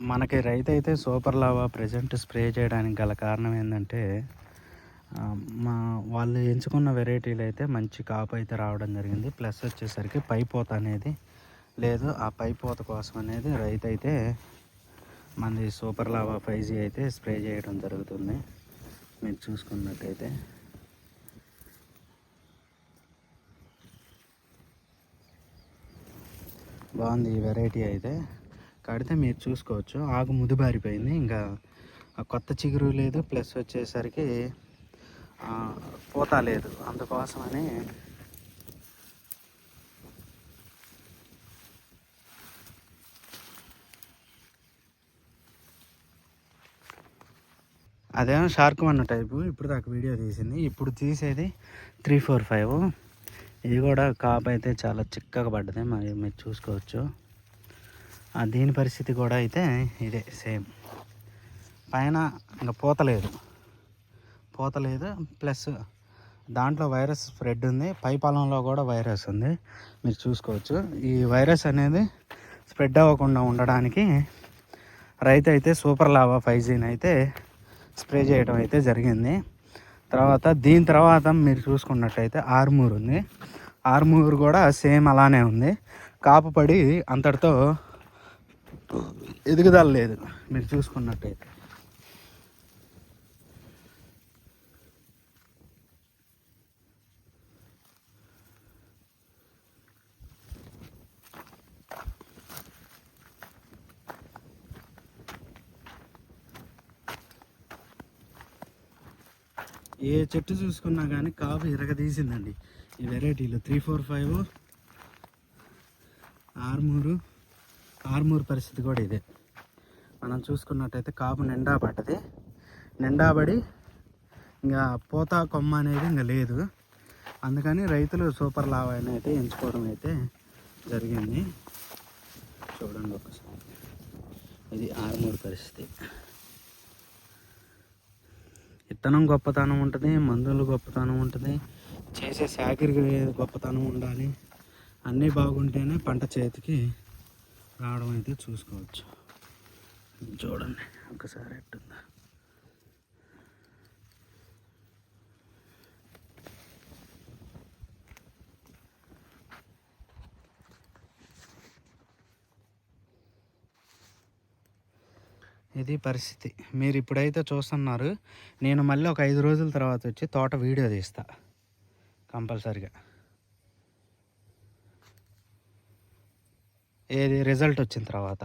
మనకి రైతు అయితే సూపర్ లావా ప్రజెంట్ స్ప్రే చేయడానికి గల కారణం ఏంటంటే మా వాళ్ళు ఎంచుకున్న వెరైటీలు అయితే మంచి కాపు అయితే రావడం జరిగింది. ప్లస్ వచ్చేసరికి పైపోత అనేది లేదు. ఆ పైపోత కోసం అనేది రైతు అయితే మనది సూపర్ లావా ఫైవ్ అయితే స్ప్రే చేయడం జరుగుతుంది. మీరు చూసుకున్నట్టయితే. బాగుంది ఈ వెరైటీ అయితే. కడితే మీరు చూసుకోవచ్చు. ఆకు ముదుబారిపోయింది. ఇంకా కొత్త చిగురు లేదు. ప్లస్ వచ్చేసరికి ఆ, పూత లేదు. అందుకోసమని అదేమో షార్క్ వన్ టైపు. ఇప్పుడు దాకా వీడియో తీసింది. ఇప్పుడు తీసేది త్రీ ఫోర్ ఫైవ్. ఇది కూడా కాపు అయితే చాలా చిక్కగా పడ్డది. మరి మీరు చూసుకోవచ్చు. దీని పరిస్థితి కూడా అయితే ఇదే సేమ్. పైన ఇంకా పూత లేదు. పూత లేదు. ప్లస్ దాంట్లో వైరస్ స్ప్రెడ్ ఉంది. పై పొలంలో కూడా వైరస్ ఉంది. మీరు చూసుకోవచ్చు. ఈ వైరస్ అనేది స్ప్రెడ్ అవ్వకుండా ఉండడానికి రైతు అయితే సూపర్ లావా ఫైవ్ అయితే స్ప్రే చేయడం అయితే జరిగింది. తర్వాత దీని తర్వాత మీరు చూసుకున్నట్టయితే ఆర్మూర్ ఉంది. ఆర్మూర్ కూడా సేమ్ అలానే ఉంది. కాపు పడి అంతటితో ఎదుగుదల లేదు మీరు చూసుకున్నట్టయితే. ఏ చెట్టు చూసుకున్నా కానీ కాపు ఇరగదీసిందండి. ఈ varieties three four five Armur Armur పరిస్థితి కూడా ఇదే. మనం చూసుకున్నట్టయితే కాపు నిండా పడ్డది. నిండా పడి ఇంకా పోతా కొమ్మ అనేది ఇంకా లేదు. అందుకని రైతులు సూపర్ లావ్ అయితే ఎంచుకోవడం అయితే జరిగింది. చూడండి ఒకసారి. ఇది ఆర్మూర్ పరిస్థితి. విత్తనం గొప్పతనం ఉంటుంది మందులు గొప్పతనం ఉంటుంది చేసే శాఖరికి గొప్పతనం ఉండాలి. అన్నీ బాగుంటేనే పంట చేతికి రావడం అయితే చూసుకోవచ్చు. చూడండి. ఒకసారి ఎట్టుందా. ఇది పరిస్థితి. మీరు ఇప్పుడైతే చూస్తున్నారు నేను మళ్ళీ ఒక ఐదు రోజుల తర్వాత వచ్చి తోట వీడియో తీస్తా. కంపల్సరిగా. ఏది రిజల్ట్ వచ్చిన తర్వాత.